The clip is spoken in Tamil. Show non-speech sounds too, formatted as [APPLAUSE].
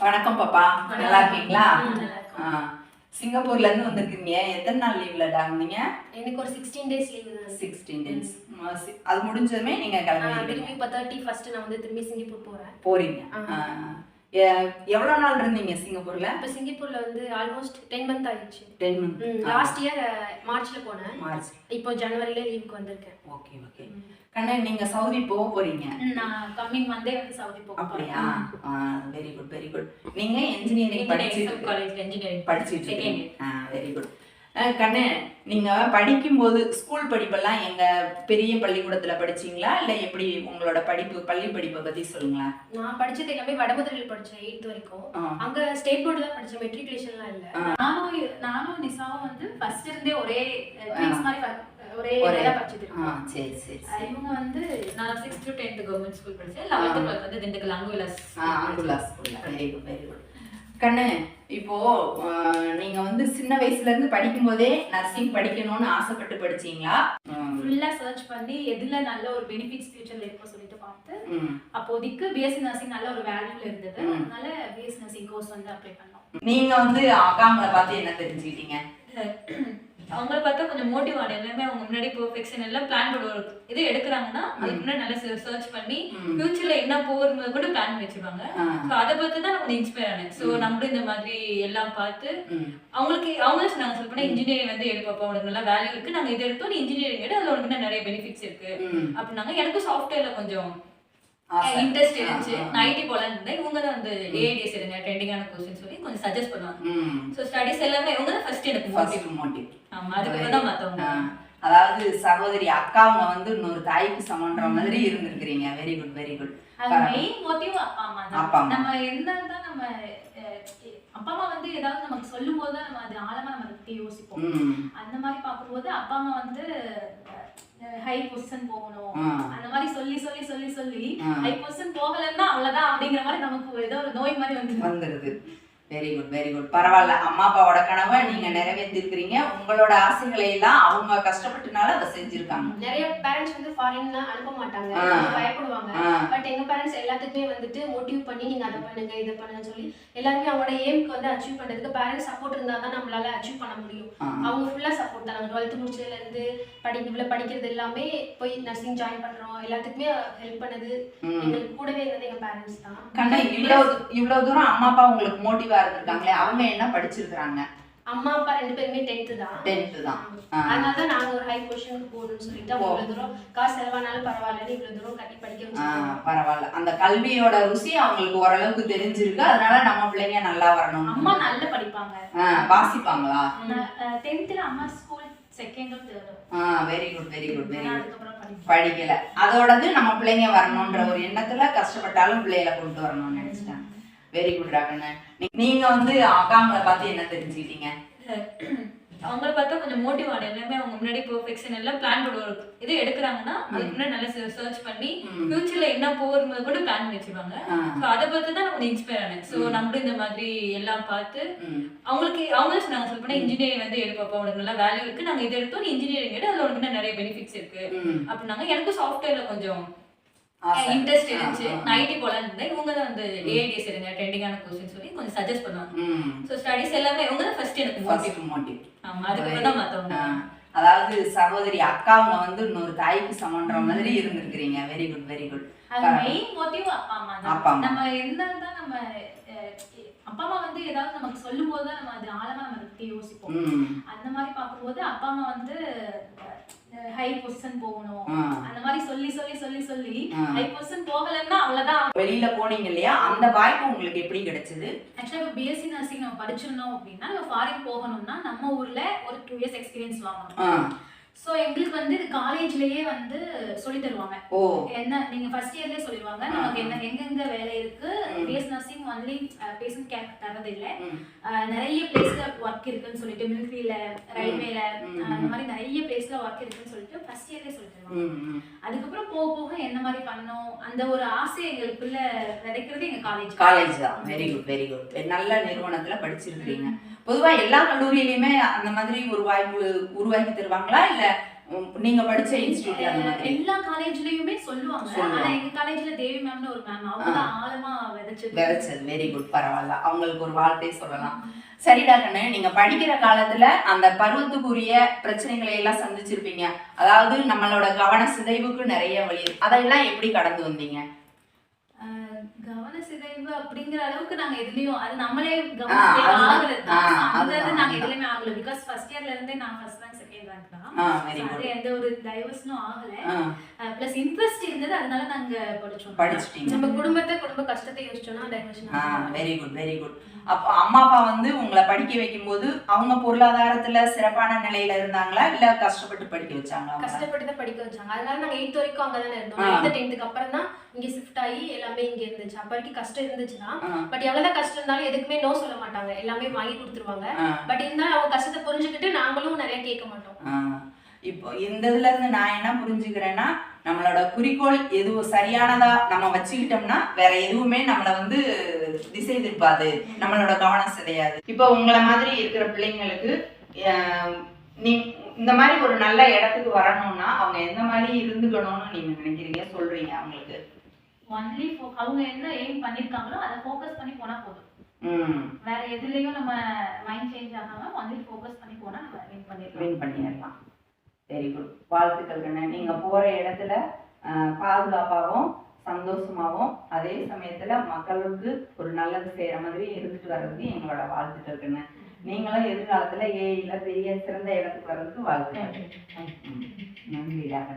வணக்கம் பாப்பா. நல்லா இருக்கீங்களா? சிங்கப்பூர்ல இருந்து வந்திருக்கீங்க. எத்தனை நாள் லீவ்ல டாங்க எனக்கு ஒரு sixteen days leave sixteen days அது முடிஞ்சதுமே நீங்க கிளம்பிடுவீங்க திரும்பி இப்போ தேர்ட்டி ஃபர்ஸ்ட் நான் வந்து திரும்பி சிங்கப்பூர் போறேன். போறீங்க. எவ்வளவு நாள் இருந்தீங்க சிங்கப்பூர்ல? இப்போ சிங்கப்பூர்ல வந்து ஆல்மோஸ்ட் டென் மந்த் ஆயிடுச்சு. டென் மந்த் லாஸ்ட் இயர் மார்ச்ல போனேன். மார்ச். இப்போ ஜனவரில லீவுக்கு வந்திருக்கேன். Okay okay. கண்ணா நீங்க சவுதி போக போறீங்க. நான் கம்மிங் மண்டே வந்து சவுதி போக அப்படியா? வெரி குட் வெரி குட் நீங்க இன்ஜினியரிங் படிச்சிட்டு காலேஜ் இன்ஜினியரிங் படிச்சிட்டு இருக்கீங்க. வெரி குட் கண்ணு நீங்க படிக்கும்போது ஸ்கூல் படிப்பெல்லாம் எங்க பெரிய பள்ளிக்கூடத்துல படிச்சீங்களா? இல்ல எப்படி உங்களோட படிப்பு பள்ளி படிப்பை பத்தி சொல்லுங்களேன். நான் படிச்சது எல்லாமே வடமதுரையில் படிச்சேன் எயித் வரைக்கும். அங்க ஸ்டேட் போர்டு தான் படிச்சேன் மெட்ரிகுலேஷன்லாம் இல்ல. நானும் நானும் நிசாவும் வந்து ஃபர்ஸ்ட் இருந்தே ஒரே மாதிரி ஒரே ஆ, சரி சரி இவங்க வந்து நான் sixth to tenth government school படிச்சேன். லெவன்த் டுவெல்த் வந்து திண்டுக்கல் அங்குலாஸ் அங்குலா ஸ்கூல்ல வெரி குட் வெரி குட் கண்ணு இப்போ நீங்க வந்து சின்ன வயசுல இருந்து படிக்கும் போதே நர்சிங் படிக்கணும்னு ஆசைப்பட்டு படிச்சீங்களா? ஃபுல்லா சர்ச் பண்ணி எதுல நல்ல ஒரு பெனிஃபிட்ஸ் ஃபியூச்சர்ல இருக்கும் சொல்லிட்டு பார்த்து. அப்போதைக்கு பிஎஸ்சி நர்சிங் நல்ல ஒரு வேல்யூல இருந்தது. அதனால பிஎஸ்சி நர்சிங் கோர்ஸ் வந்து அப்ளை பண்ணோம். நீங்க வந்து அக்காங்களை பார்த்து என்ன தெரிஞ்சுக்கிட்டீங்க? [COUGHS] அவங்கள பார்த்தா கொஞ்சம் மோட்டிவ் ஆன எல்லாமே அவங்க முன்னாடி பெர்ஃபெக்ஷன் எல்லாம் பிளான் பண்ண ஒரு இது எடுக்கிறாங்கன்னா அதுக்கு முன்னாடி நல்லா சர்ச் பண்ணி. ஃபியூச்சர்ல என்ன போகிறது கூட பிளான் வச்சிருவாங்க ஸோ அதை பார்த்து தான் நான் இன்ஸ்பயர் ஆனேன் ஸோ. நம்மளும் இந்த மாதிரி எல்லாம் பார்த்து. அவங்களுக்கு அவங்களும் சொன்னாங்க சொல்ல போனால் இன்ஜினியரிங் வந்து எடுப்பப்பா உனக்கு நல்லா வேல்யூ இருக்கு நாங்கள் இதை எடுத்தோம் நீ இன்ஜினியரிங் எடு அதில் உனக்கு நிறைய பெனிஃபிட்ஸ் இருக்கு. அப்படின்னாங்க எனக்கும் சாஃப்ட்வேர்ல கொஞ்சம். இன்ட்ரெஸ்ட் இருந்துச்சு. ஐடி போலான்னு இருந்தேன். இவங்க தான் வந்து ஏஐடிஎஸ் எடுங்க ட்ரெண்டிங்கான கோர்ஸ்னு சொல்லி கொஞ்சம் சஜஸ்ட் பண்ணுவாங்க. ஸோ ஸ்டடிஸ் எல்லாமே இவங்க தான் ஃபர்ஸ்ட் எனக்கு மோட்டிவ் First motive. ஆமா அதுக்கப்புறம் தான் மற்றவங்க அதாவது சகோதரி அக்காவங்க வந்து இன்னொரு தாய்க்கு சமன்ற மாதிரி இருந்திருக்கிறீங்க. Very good very good main motive அப்பா அம்மா. நம்ம என்ன தான் நம்ம அப்பா அம்மா வந்து ஏதாவது நமக்கு சொல்லும் போது நம்ம அது ஆழமா நம்ம அதை யோசிப்போம். அந்த மாதிரி பார்க்கும்போது அப்பா அம்மா வந்து ஹை பொசிஷன் போகணும். அந்த மாதிரி சொல்லி சொல்லி சொல்லி சொல்லி ஹை பொசிஷன் போகலன்னா அவ்வளவுதான் அப்படிங்கிற மாதிரி நமக்கு ஏதோ ஒரு நோய் மாதிரி வந்து வந்துருது. வெரி குட் வெரி குட் பரவாயில்ல. அம்மா அப்பாவோட கனவை நீங்க நிறைவேற்றிருக்கிறீங்க. உங்களோட ஆசைகளை எல்லாம் அவங்க கஷ்டப்பட்டுனால அதை செஞ்சிருக்காங்க. நிறைய பேரண்ட்ஸ் வந்து ஃபாரின்லாம் அனுப்ப மாட்டாங்க. பயப்படுவாங்க. பட் எங்க பேரண்ட்ஸ் எல்லாத்துக்குமே வந்துட்டு மோட்டிவ் பண்ணி நீங்க அதை பண்ணுங்க இதை பண்ணுங்கன்னு சொல்லி எல்லாருமே அவங்களோட ஏம்க்கு வந்து அச்சீவ் பண்றதுக்கு பேரண்ட்ஸ் சப்போர்ட் இருந்தா தான் நம்மளால அச்சீவ் பண்ண முடியும். அவங்க ஃபுல்லா சப்போர்ட் தான். டுவெல்த் முடிச்சதுல இருந்து படி இவ்வளவு படிக்கிறது எல்லாமே போய் நர்சிங் ஜாயின் பண்றோம். எல்லாத்துக்குமே ஹெல்ப் பண்ணது. எங்களுக்கு கூடவே இருந்தது எங்க பேரண்ட்ஸ் தான். இவ்வளவு இவ்வளவு தூரம் அம்மா அப்பா உங்களுக்கு மோட்டிவா இருந்திருக்காங்களே அவங்க என்ன படிச்சிருக்கிறாங்க? அம்மா அப்பா ரெண்டு பேருமே டென்த்து தான். டென்த்து தான். அதனால தான் நாங்க ஒரு ஹை பொசிஷனுக்கு போகணும்னு சொல்லிட்டு. இவ்வளவு தூரம் காசு செலவானாலும் பரவாயில்லன்னு இவ்வளவு தூரம் கட்டி படிக்க பரவாயில்ல. அந்த கல்வியோட ருசி அவங்களுக்கு ஓரளவுக்கு தெரிஞ்சிருக்கு. அதனால நம்ம பிள்ளைங்க நல்லா வரணும். அம்மா நல்லா படிப்பாங்க. வாசிப்பாங்களா? டென்த்ல அம்மா school very good very good very good படிக்கல. அதோடது நம்ம பிள்ளைங்க வரணும்ன்ற ஒரு எண்ணத்துல கஷ்டப்பட்டாலும் பிள்ளைகளை கொண்டு வரணும்னு நினைச்சிட்டாங்க வெரி குட் ராகண்ண நீங்க வந்து அக்காங்களை பார்த்து என்ன தெரிஞ்சுக்கிட்டீங்க? அவங்கள பார்த்தா கொஞ்சம் மோட்டிவ் ஆன எல்லாமே அவங்க முன்னாடி பெர்ஃபெக்ஷன் எல்லாம் பிளான் பண்ண ஒரு இது எடுக்கிறாங்கன்னா அதுக்கு முன்னாடி நல்லா சர்ச் பண்ணி. ஃபியூச்சர்ல என்ன போகிறது கூட பிளான் பண்ணி வச்சிருவாங்க ஸோ அதை பார்த்து தான் நான் இன்ஸ்பயர் ஆனேன். ஸோ. நம்மளும் இந்த மாதிரி எல்லாம் பார்த்து அவங்களுக்கு அவங்களும் சொன்னாங்க சொல்ல போனால் இன்ஜினியரிங் வந்து எடுப்பப்பா உனக்கு நல்லா வேல்யூ இருக்கு. நாங்கள் இதை எடுத்தோம் நீ இன்ஜினியரிங் எடு அதில் உனக்கு நிறைய பெனிஃபிட்ஸ் இருக்கு. அப்படின்னாங்க. எனக்கும் சாஃப்ட்வேர்ல கொஞ்சம். இன்ட்ரெஸ்ட் இருந்துச்சு. நான் ஐடி போலான்னு இருந்தேன். இவங்க தான் வந்து ஏஐடிஎஸ் எடுங்க ட்ரெண்டிங்கான கோர்ஸ்னு சொல்லி கொஞ்சம் சஜஸ்ட் பண்ணுவாங்க. ஸோ ஸ்டடிஸ் எல்லாமே இவங்க தான் ஃபர்ஸ்ட் எனக்கு மோட்டிவ் First motive. ஆமா அதுக்கப்புறம் தான் மற்றவங்க அதாவது சகோதரி அக்காவங்க வந்து இன்னொரு தாய்க்கு சமன்ற மாதிரி இருந்திருக்கிறீங்க. Very good very good main motive அப்பா அம்மா. நம்ம என்ன தான் நம்ம அப்பா அம்மா வந்து ஏதாவது நமக்கு சொல்லும் போது தான் நம்ம அது ஆழமா நம்ம யோசிப்போம். அந்த மாதிரி பார்க்கும்போது அப்பா அம்மா வந்து ஹை பொசிஷன் போகணும். அந்த மாதிரி சொல்லி சொல்லி சொல்லி சொல்லி. ஹை பொசிஷன் போகலன்னா அவ்வளவுதான். வெளியில போனீங்க இல்லையா? அந்த வாய்ப்பு உங்களுக்கு எப்படி கிடைச்சது? ஆக்சுவலாக இப்போ பிஎஸ்சி நர்சிங் நம்ம படிச்சிருந்தோம் அப்படின்னா நம்ம ஃபாரின் போகணும்னா நம்ம ஊர்ல ஒரு டூ இயர்ஸ் எக்ஸ்பீரியன்ஸ் வாங்கணும். வந்து இது காலேஜ்லயே வந்து சொல்லி தருவாங்க. ஓ. என்ன நீங்க ஃபர்ஸ்ட் இயர்லயே சொல்லிடுவாங்க. நமக்கு என்ன எங்கெங்க வேலை இருக்கு. BS nursing only patient care தரது இல்ல நிறைய பிளேஸ்ல ஒர்க் இருக்குன்னு சொல்லிட்டு மிலிட்ரியில ரயில்வேல. அந்த மாதிரி நிறைய பிளேஸ்ல ஒர்க் இருக்குன்னு சொல்லிட்டு ஃபர்ஸ்ட் இயர்லயே சொல்லி தருவாங்க. அதுக்கப்புறம் போக போக என்ன மாதிரி பண்ணணும் அந்த ஒரு ஆசை எங்களுக்குள்ள விதைக்கிறது எங்க காலேஜ் காலேஜ் தான். வெரி குட் வெரி குட் நல்ல நிறுவனத்துல படிச்சிருக்கிறீங்க. பொதுவா எல்லா கல்லூரியிலயுமே அந்த மாதிரி ஒரு வாய்ப்பு உருவாக்கி தருவாங்களா? இல்ல நீங்க படிச்ச இன்ஸ்டியூட் அந்த மாதிரி. எல்லா காலேஜ்லயுமே சொல்லுவாங்க. ஆனா எங்க காலேஜ்ல தேவி மேம்னு ஒரு மேம் அவங்க ஆழமா விதைச்சது. விதைச்சது. வெரி குட் பரவாயில்ல. அவங்களுக்கு ஒரு வார்த்தை சொல்லலாம். சரிடா கண்ணு நீங்க படிக்கிற காலத்துல அந்த பருவத்துக்குரிய பிரச்சனைகளை எல்லாம் சந்திச்சிருப்பீங்க. அதாவது நம்மளோட கவன சிதைவுக்கு நிறைய வழி அதெல்லாம் எப்படி கடந்து வந்தீங்க? கவன சிதைவு அப்படிங்கிற அளவுக்கு நாங்க எதுலயும் அது நம்மளே ஆ, கவன சிதைவு. ஆகல அந்த இது நாங்க. எதுலயுமே ஆகல. பிகாஸ் ஃபர்ஸ்ட் இயர்ல இருந்தே நான் ஃபர்ஸ்ட் ரேங்க் செகண்ட் ரேங்க் தான். அது எந்த ஒரு டைவர்ஸ்னும் ஆகல. பிளஸ் இன்ட்ரெஸ்ட் இருந்தது அதனால நாங்க படிச்சோம். படிச்சிட்டீங்க. நம்ம குடும்பத்தை குடும்ப கஷ்டத்தை யோசிச்சோம்னா diversion ah very good very good அப்போ அம்மா அப்பா வந்து உங்களை படிக்க வைக்கும்போது அவங்க பொருளாதாரத்துல சிறப்பான நிலையில இருந்தாங்களா? இல்ல கஷ்டப்பட்டு படிக்க வச்சாங்களா? கஷ்டப்பட்டு தான் படிக்க வச்சாங்க. அதனால நாங்க எயித் வரைக்கும் அங்க தானே இருந்தோம். ஆ. எயித்து டென்த்துக்கு அப்புறம் தான் இங்க ஷிஃப்ட் ஆகி எல்லாமே இங்க இருந்துச்சு. அப்ப வரைக்கும் கஷ்டம் இருந்துச்சு தான் ஆ, பட் எவ்வளவுதான் கஷ்டம் இருந்தாலும் எதுக்குமே நோ சொல்ல மாட்டாங்க. எல்லாமே வாங்கி கொடுத்துருவாங்க. பட் இருந்தாலும் அவங்க கஷ்டத்தை புரிஞ்சுக்கிட்டு நாங்களும் நிறைய கேட்க மாட்டோம். இப்போ இந்த இதுல இருந்து நான் என்ன புரிஞ்சுக்கிறேன்னா நம்மளோட குறிக்கோள் எதுவும் சரியானதா நம்ம வச்சுக்கிட்டோம்னா வேற எதுவுமே நம்மள வந்து திசை திருப்பாது. நம்மளோட கவனம் சிதையாது. இப்போ உங்களை மாதிரி இருக்கிற பிள்ளைங்களுக்கு நீ இந்த மாதிரி ஒரு நல்ல இடத்துக்கு வரணும்னா அவங்க எந்த மாதிரி இருந்துக்கணும்னு நீங்க நினைக்கிறீங்க? சொல்றீங்க அவங்களுக்கு. ஒன்லி அவங்க என்ன எய்ம் பண்ணிருக்காங்களோ அதை ஃபோக்கஸ் பண்ணி போனா போதும். வேற எதுலயும் நம்ம மைண்ட் சேஞ்ச் ஆகாம ஒன்லி ஃபோக்கஸ் பண்ணி போனா நம்ம வின் பண்ணிடலாம். வின் பண்ணிடலாம். வெரி குட் வாழ்த்துக்கள் கண்ணு. நீங்க போற இடத்துல பாதுகாப்பாகவும் சந்தோஷமாகவும் அதே சமயத்துல மக்களுக்கு ஒரு நல்லது செய்யற மாதிரி இருந்துட்டு வர்றதுக்கு எங்களோட வாழ்த்துக்கள் கண்ணு. நீங்களும் எதிர்காலத்துல ஏஐல பெரிய சிறந்த இடத்துக்கு வர்றதுக்கு வாழ்த்துக்கள். நன்றிடா கண்ணு.